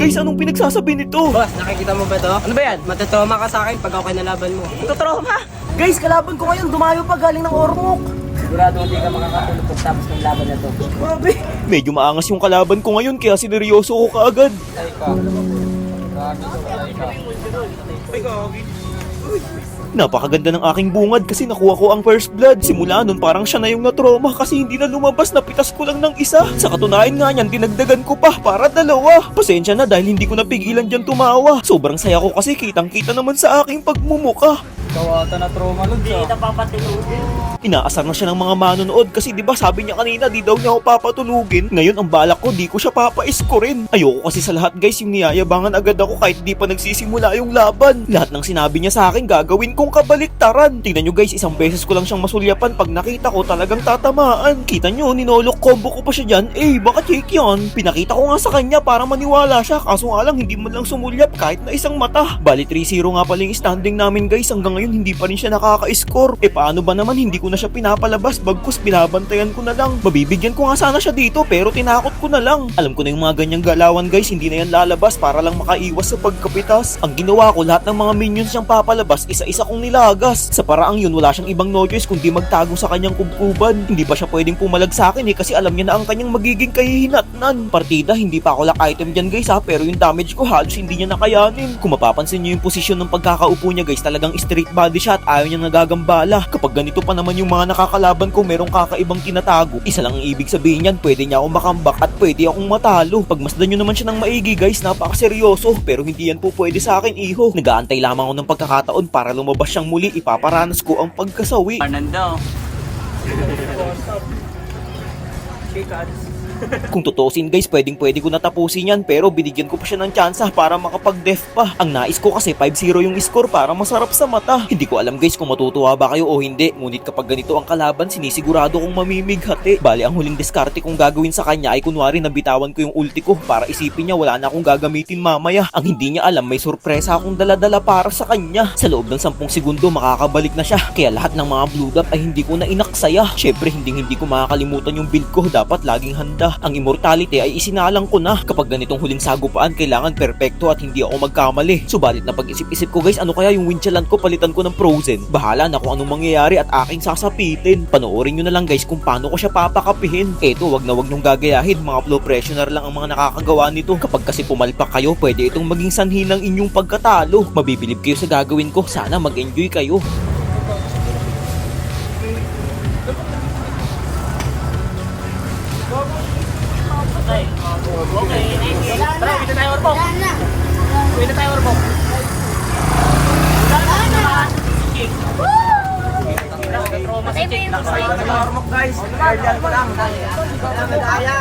Guys, anong pinagsasabi nito? Boss, nakikita mo ba to? Ano ba yan? Matatroma ka sa akin pag ako kinalaban mo. Tutroma! Guys, kalaban ko ngayon, dumayo pa galing ng Ormoc. Sigurado hindi ka makakatulog pagtapos ng laban na to. Grabe. Medyo maangas yung kalaban ko ngayon kaya sineryoso ko kaagad. Ay ka. Ay ka. Napakaganda ng aking bungad kasi nakuha ko ang first blood. Simula nun parang siya na yung natroma kasi hindi na lumabas napitas ko lang ng isa. Sa katunayan nga niyan, dinagdagan ko pa para dalawa. Pasensya na dahil hindi ko napigilan dyan tumawa. Sobrang saya ko kasi kitang kita naman sa aking pagmumuka. Ikaw ata na trauma nun Hindi kita papatinugin. Inaasar na siya ng mga manonood kasi 'di ba sabi niya kanina di daw niya ako papatulugin. Ngayon ang balak ko di ko siya papaiskorin. Ayoko kasi sa lahat guys yung niyayabangan agad ako kahit di pa nagsisimula yung laban. Lahat ng sinabi niya sa akin gagawin kong kabaliktaran. Tingnan nyo guys isang beses ko lang siyang masulyapan pag nakita ko talagang tatamaan. Kita nyo ninolok combo ko pa siya dyan. Eh baka check yan. Pinakita ko nga sa kanya para maniwala siya kaso nga lang hindi man lang sumulyap kahit na isang mata. Bali 3-0 nga pala yung standing namin guys hanggang ngayon hindi pa rin siya nakaka-score. Eh paano ba naman hindi ko na siya pinapalabas bagkus binabantayan ko na lang. Mabibigyan ko nga sana siya dito pero tinakot ko na lang. Alam ko na yung mga ganyang galawan guys hindi na yan lalabas para lang makaiwas sa pagkapitas. Ang ginawa ko lahat ng mga minions siyang papalabas isa-isa kong nilagas. Sa paraang yun wala siyang ibang no choice kundi magtago sa kanyang kubkuban. Hindi pa siya pwedeng pumalag sa akin eh kasi alam niya na ang kanyang magiging kahihinatnan. Partida hindi pa ako lock item dyan guys ha pero yung damage ko halos hindi niya nakayanin. Kung mapapansin niyo yung posisyon ng pagkakaupo niya guys talagang straight body shot ayaw niya nagagambala. Kapag ganito pa naman yung mga nakakalaban ko merong kakaibang tinatago. Isa lang ang ibig sabihin niyan pwede niya akong makambak at pwede akong matalo. Pagmasdan niyo naman siya ng maigi guys napakaseryoso pero hindi yan po pwede sa akin iho. Nagaantay lamang ako ng pagkakataon para lumabas siyang muli ipaparanas ko ang pagkasawi. Arnando. Kung tutusin guys, pwedeng pwede ko natapusin yan pero binigyan ko pa siya ng tsansa para makapag-def pa. Ang nais ko kasi 5-0 yung score para masarap sa mata. Hindi ko alam guys kung matutuwa ba kayo o hindi. Ngunit kapag ganito ang kalaban, sinisigurado kong mamimighati. Bali, ang huling diskarte kong gagawin sa kanya ay kunwari nabitawan ko yung ulti ko para isipin niya wala na akong gagamitin mamaya. Ang hindi niya alam, may sorpresa akong daladala para sa kanya. Sa loob ng 10 segundo, makakabalik na siya. Kaya lahat ng mga blue dot ay hindi ko na inaksaya. Syempre, hindi hindi ko makakalimutan yung build ko. Dapat laging handa. Ang immortality ay isinalang ko na. Kapag ganitong huling sagupaan, kailangan perpekto at hindi ako magkamali. Subalit na pag-isip-isip ko guys, ano kaya yung winchalan ko palitan ko ng frozen? Bahala na kung anong mangyayari at aking sasapitin. Panoorin nyo na lang guys kung paano ko siya papakapihin. Eto, wag na wag nung gagayahin. Mga flow pressioner lang ang mga nakakagawa nito. Kapag kasi pumalpak kayo, pwede itong maging sanhi ng inyong pagkatalo. Mabibilib kayo sa gagawin ko. Sana mag-enjoy kayo. Tara, pwede tayo Ormoc. Pwede tayo yung gusto. Ormoc guys. Guardian ko lang. Madaya.